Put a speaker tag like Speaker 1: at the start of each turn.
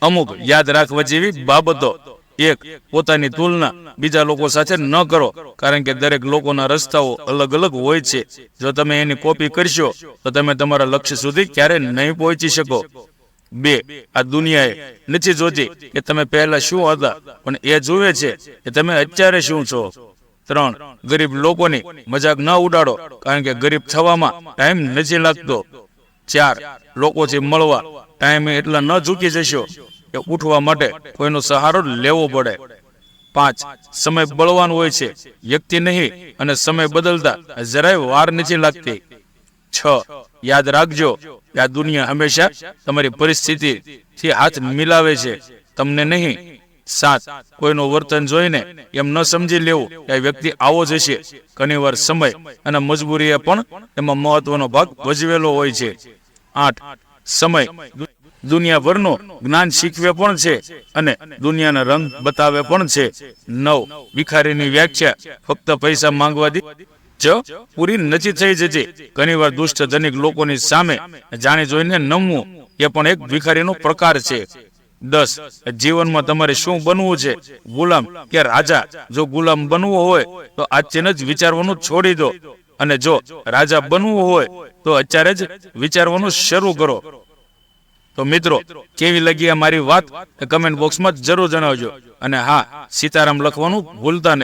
Speaker 1: અમુક યાદ રાખવા જેવી બાબતો. એક, પોતાની તુલના બીજા લોકો સાથે ન કરો, કારણ કે દરેક લોકોના રસ્તાઓ અલગ અલગ હોય છે. જો તમે એની કોપી કરશો, તો તમે તમારા લક્ષ્ય સુધી ક્યારે નહીં પહોંચી શકો. બે, આ દુનિયાએ નથી જોતી કે તમે પહેલા શું હતા, પણ એ જુએ છે કે તમે અત્યારે શું છો. ત્રણ, ગરીબ લોકોની મજાક ન ઉડાડો, કારણ કે ગરીબ થવામાં ટાઈમ નથી લાગતો. ચાર, લોકોથી મળવા ટાઈમ એટલા ન ઝૂકી જશો કે ઉઠવા માટે કોઈનો સહારો લેવો પડે. પાંચ, સમય બળવાન હોય છે, વ્યક્તિ નહીં અને સમય બદલતા જરાય વાર નથી લાગતી. છ, યાદ રાખજો આ દુનિયા હંમેશા તમારી પરિસ્થિતિથી હાથ મિલાવે છે. તમને નહીં. સાત, કોઈનું વર્તન જોઈને એમ ન સમજી લેવું કે વ્યક્તિ આવો જ હશે. ઘણીવાર સમય અને મજબૂરીએ પણ એમાં મહત્વનો ભાગ ભજવેલો હોય છે. આઠ, સમય દુનિયાભરનું જ્ઞાન શીખવે પણ છે અને દુનિયાના રંગ બતાવે પણ છે. નવ, ભિખારીની વ્યાખ્યા. ફક્ત પૈસા માંગવાથી જ પૂરી નથી થઈ જતી. ઘણીવાર દુષ્ટ ધનિક લોકોની સામે જાણી જોઈને નમવું એ પણ એક ભિખારીનો પ્રકાર છે. દસ, જીવનમાં તમારે શું બનવું છે? ગુલામ કે રાજા? જો ગુલામ બનવું હોય, તો આજથી જ વિચારવાનું છોડી દો. અને જો રાજા બનવું હોય, તો અત્યારે જ વિચારવાનું શરૂ કરો. તો મિત્રો, કેવી લાગી આ મારી વાત? કમેન્ટ બોક્સમાં જરૂર જણાવજો. અને હા, સીતારામ લખવાનું ભૂલતા નહીં.